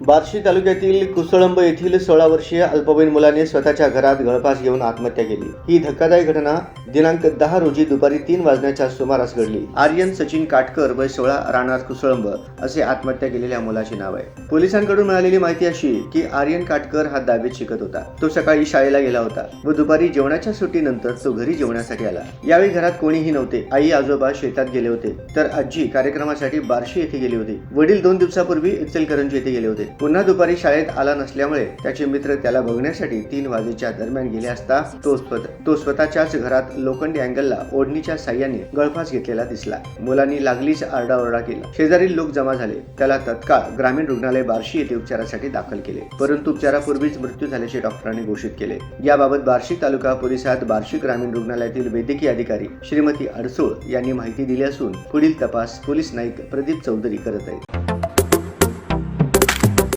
बार्शी तालुक्यातील कुसळंब येथील सोळा वर्षीय अल्पवयीन मुलाने स्वतःच्या घरात गळफास घेऊन आत्महत्या केली. ही धक्कादायक घटना दिनांक दहा रोजी दुपारी तीन वाजण्याच्या सुमारास घडली. आर्यन सचिन काटकर वय सोळा राहणार कुसळंब असे आत्महत्या केलेल्या मुलाचे नाव आहे. पोलिसांकडून मिळालेली माहिती अशी की आर्यन काटकर हा दहावीत शिकत होता. तो सकाळी शाळेला गेला होता व दुपारी जेवणाच्या सुट्टीनंतर तो घरी जेवण्यासाठी आला. यावेळी घरात कोणीही नव्हते. आई आजोबा शेतात गेले होते. तर आजी कार्यक्रमासाठी बार्शी येथे गेली होती. वडील दोन दिवसापूर्वी इचलकरंजी येथे गेले होते. पुन्हा दुपारी शाळेत आला नसल्यामुळे त्याचे मित्र त्याला बघण्यासाठी तीन वाजेच्या दरम्यान गेले असता तो तो स्वतःच्याच घरात लोखंडी अँगलला ओढणीच्या साह्याने गळफास घेतलेला दिसला. मुलांनी लागलीच आरडाओरडा केला. शेजारील लोक जमा झाले. त्याला तत्काळ ग्रामीण रुग्णालय बार्शी येथे उपचारासाठी दाखल केले. परंतु उपचारापूर्वीच मृत्यू झाल्याचे डॉक्टरांनी घोषित केले. याबाबत बार्शी तालुका पोलिसात बार्शी ग्रामीण रुग्णालयातील वैद्यकीय अधिकारी श्रीमती अडसूळ यांनी माहिती दिली असून पुढील तपास पोलीस नाईक प्रदीप चौधरी करत आहेत.